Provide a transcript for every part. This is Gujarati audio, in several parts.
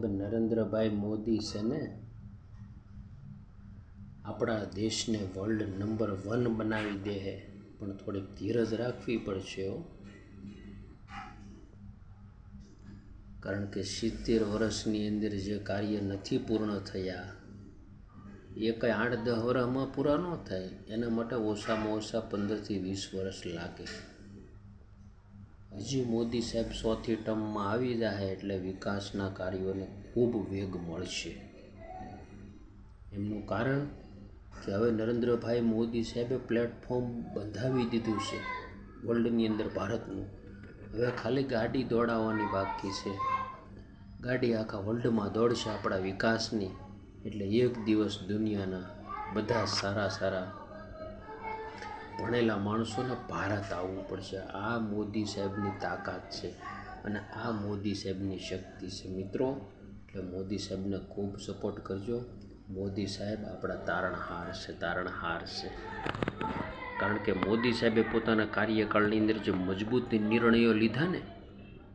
સાહેબ નરેન્દ્રભાઈ મોદી છે ને, આપણા દેશને વર્લ્ડ નંબર વન બનાવી દે છે પણ થોડીક ધીરજ રાખવી પડશે હો. કારણ કે સિત્તેર વર્ષની અંદર જે કાર્ય નથી પૂર્ણ થયા, એ કંઈ આઠ દહ વર્ષમાં પૂરા ન થાય. એના માટે ઓછામાં ઓછા પંદરથી વીસ વર્ષ લાગે. હજી મોદી સાહેબ સોથી ટર્મમાં આવી જાય એટલે વિકાસના કાર્યોને ખૂબ વેગ મળશે. એમનું કારણ કે હવે નરેન્દ્રભાઈ મોદી સાહેબે પ્લેટફોર્મ બંધાવી દીધું છે વર્લ્ડની અંદર ભારતનું. હવે ખાલી ગાડી દોડાવવાની બાકી છે. ગાડી આખા વર્લ્ડમાં દોડશે આપણા વિકાસની. એટલે એક દિવસ દુનિયાના બધા સારા સારા ભણેલા માણસોને ભારત આવવું પડશે. આ મોદી સાહેબની તાકાત છે અને આ મોદી સાહેબની શક્તિ છે. મિત્રો, એટલે મોદી સાહેબને ખૂબ સપોર્ટ કરજો. મોદી સાહેબ આપણા તારણહાર છે તારણહાર છે. કારણ કે મોદી સાહેબે પોતાના કાર્યકાળની અંદર જે મજબૂત નિર્ણયો લીધા ને,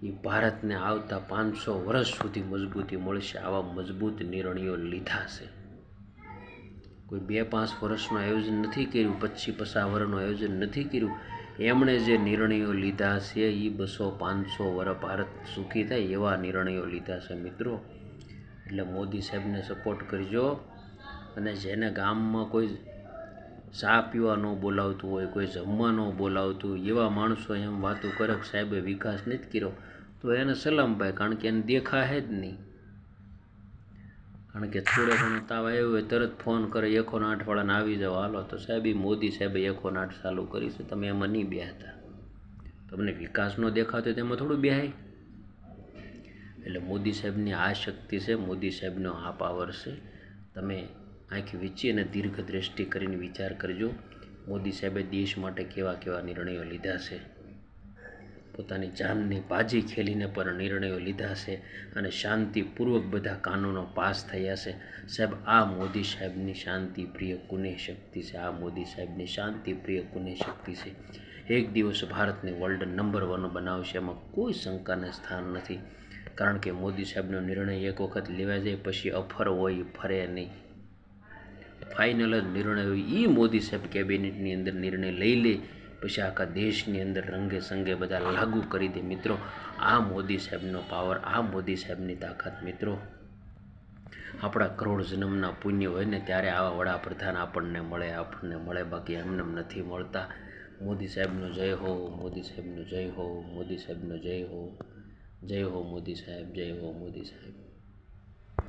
એ ભારતને આવતા પાંચસો વર્ષ સુધી મજબૂતી મળશે. આવા મજબૂત નિર્ણયો લીધા છે. કોઈ બે પાંચ વર્ષનું આયોજન નથી કર્યું, પચીસ પસાવરનું આયોજન નથી કર્યું. એમણે જે નિર્ણયો લીધા છે એ બસો પાંચસો વર્ષ ભારત સુખી થાય એવા નિર્ણયો લીધા છે મિત્રો. એટલે મોદી સાહેબને સપોર્ટ કરજો. અને જેને ગામમાં કોઈ ચા પીવા ન બોલાવતું હોય, કોઈ જમવા ન બોલાવતું એવા માણસો એમ વાતો કરે સાહેબે વિકાસ નથી કર્યો. તો એને સલામ ભાઈ કારણ કે એને દેખાય જ નહીં. કારણ કે થોડે ઘણો તાવ આવ્યો હોય, તરત ફોન કરે એકો આઠવાળાને આવી જાઓ. હાલો, તો સાહેબ મોદી સાહેબે એકો આઠ ચાલુ કરી છે. તમે એમાં નહીં બેહતા તમને વિકાસ ન દેખાતો તેમાં થોડું બેહાય. એટલે મોદી સાહેબની આ શક્તિ છે, મોદી સાહેબનો આ પાવર છે. તમે આંખ વીંચી અને દીર્ઘ દ્રષ્ટિ કરીને વિચાર કરજો. મોદી સાહેબે દેશ માટે કેવા કેવા નિર્ણયો લીધા છે. પોતાની જાનની બાજી ખેલીને પણ નિર્ણયો લીધા છે અને શાંતિપૂર્વક બધા કાનૂનો પાસ થયા છે. સાહેબ, આ મોદી સાહેબની શાંતિ પ્રિય કુને શક્તિ છે. આ મોદી સાહેબની શાંતિ પ્રિય શક્તિ છે. એક દિવસ ભારતને વર્લ્ડ નંબર વન બનાવશે એમાં કોઈ શંકાને સ્થાન નથી. કારણ કે મોદી સાહેબનો નિર્ણય એક વખત લેવા જાય પછી અફર હોય, ફરે નહીં. ફાઇનલ જ નિર્ણય હોય. એ મોદી સાહેબ કેબિનેટની અંદર નિર્ણય લઈ લે. પછી આખા દેશની અંદર રંગે સંગે બધા લાગુ કરી દે. મિત્રો, આ મોદી સાહેબનો પાવર આ મોદી સાહેબની તાકાત, મિત્રો. આપણા કરોડ જન્મના પુણ્ય હોય ને ત્યારે આવા વડાપ્રધાન આપણને મળે આપણને મળે. બાકી એમને નથી મળતા. મોદી સાહેબનો જય હો, મોદી સાહેબનો જય હો, મોદી સાહેબનો જય હો. જય હો મોદી સાહેબ, જય હો મોદી સાહેબ.